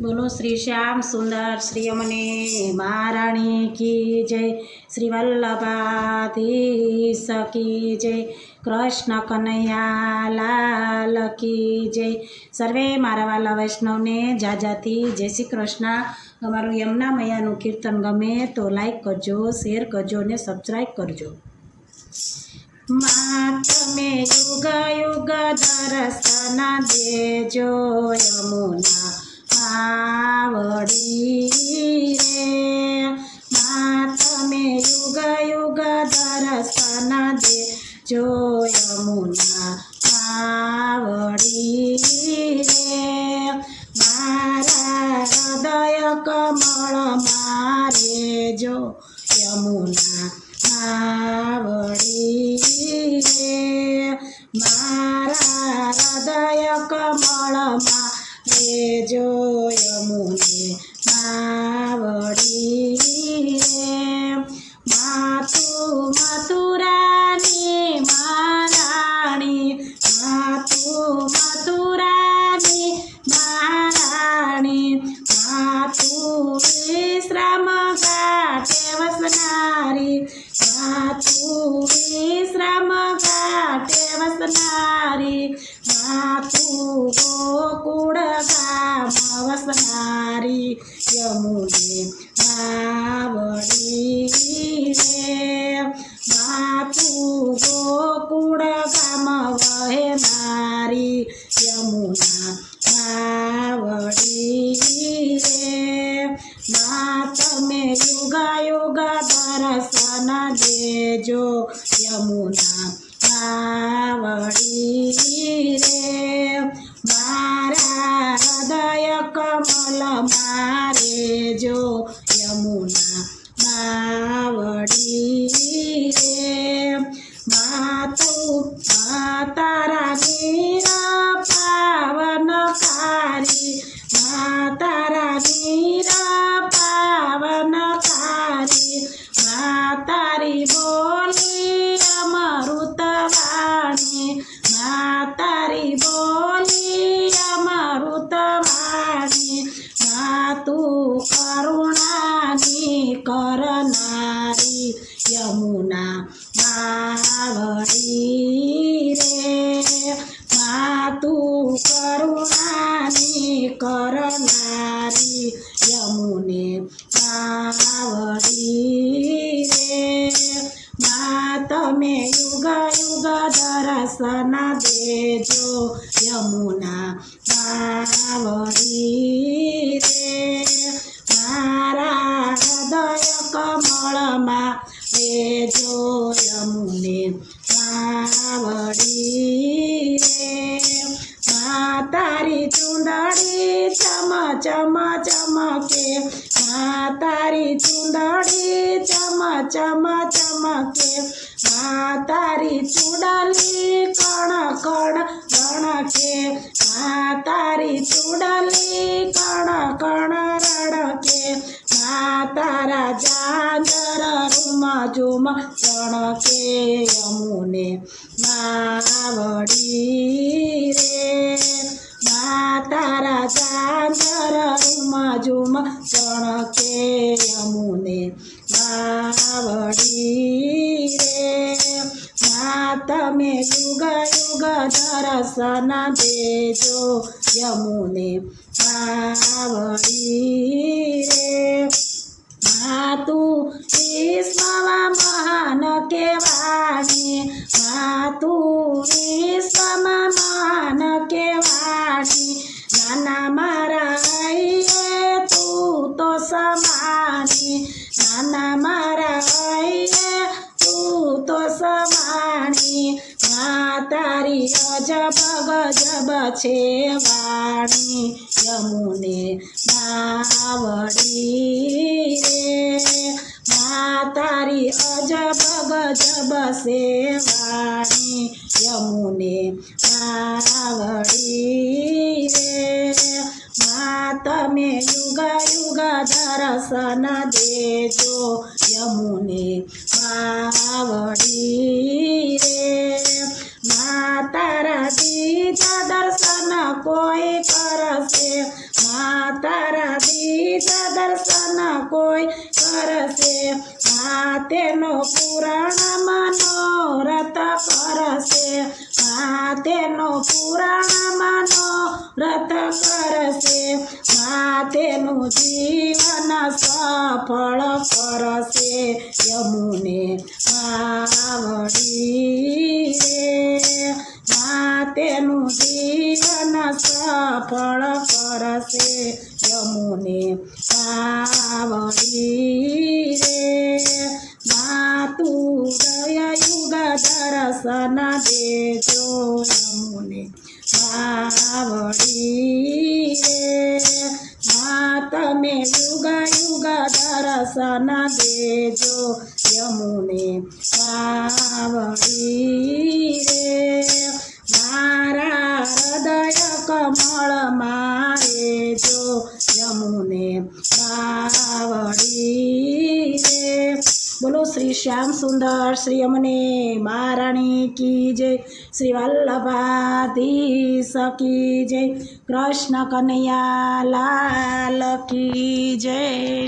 બોલો શ્રી શ્યામ સુંદર શ્રી અમને મહારાણી કી જય. શ્રી વલ્લભાધી સકી જય. કૃષ્ણ કનૈયા લાલ કી જય. સર્વે મારા વાલા વૈષ્ણવને જાજાથી જય શ્રી કૃષ્ણ. અમારું યમુના મૈયાનું કીર્તન ગમે તો લાઈક કરજો શેર કરજો અને સબસ્ક્રાઈબ કરજો. માતમે યુગ યુગ દર્શન દેજો યમુના. માવડી રે મા તમે યુગ યુગ દે. જો યમુના માવડી રે મારા હૃદય કમળ મારે જો યમુના માવડી રે મારા હૃદય કમળમાં રેજો યમુને માવડી રે. માતું વસનારી માતું ગોકુળ ગામ વસનારી યમુને માવડી રે. માતું ગોકુળ ગામ વહે મારી યમુના માવડી રે. મા તમે યુગ યુગ દર્શન દેજો, યમુના માવડી રે મારા હૃદય કમલ મારે જો યમુના માવડી રે. માતું માતારા કરનારી યમુના માવડી રે માતું કરુણાની કરનારી યમુને માવડી રે મા તમે યુગ યુગ દર્શન દેજો યમુના માવડી લેજો અમને માવડી રે મા તારી ચુંદડી ચમ ચમ ચમકે મા તારી ચુંદડી ચમ ચમ ચમકે મા તારી ચુડલી કણ કણ રણકે મા તારી ચુડલી કણ કણ રણકે તારા જાંજર રૂમ ઝુમ ચણકે અમુને માવડી રે. મા તારા જાંજર રૂમ ઝુમ ચણકે અમુને માવડી રે. મા તમે યુગ યુગ દર્શન દેજો યમુને માવડી રે. માતું વિશ્વમાં મહાન આ તું વિશ્વમાં મહાન કેવાણી નાના મારા હૈયે તું તો સમાની. નાના મારા હૈયે તું તો સમાણી મા તારી અજબ ગજબ છે વાણી. યમુને માવડી વાણી યમુને માવડી રે. મા તમે યુગ યુગ દર્શન દેજો યમુને માવડી રે. મા તારા દીધા દર્શન કોઈ કરશે? મા તારા દર્શન કોઈ કરશે? માતેનો પુરાણ મનોરથ માતેનો પુરાણ મનોરથ કરશે માતેનું જીવન સફળ કરશે. યમુને માવડી રે માતેનું જીવન સફળ કરશે. યમુને માવડી રે, માતુ દયા યુગ દર્શન દેજો. માવડી રે મા તમે યુગા યુગા દર્શન દેજો યમુને પાવડી રે શ્યામ સુંદર શ્રી અમને મહારાણી કી જય. શ્રી વલ્લભાધીશ કી જય. કૃષ્ણ કનૈયા લાલ કી જય.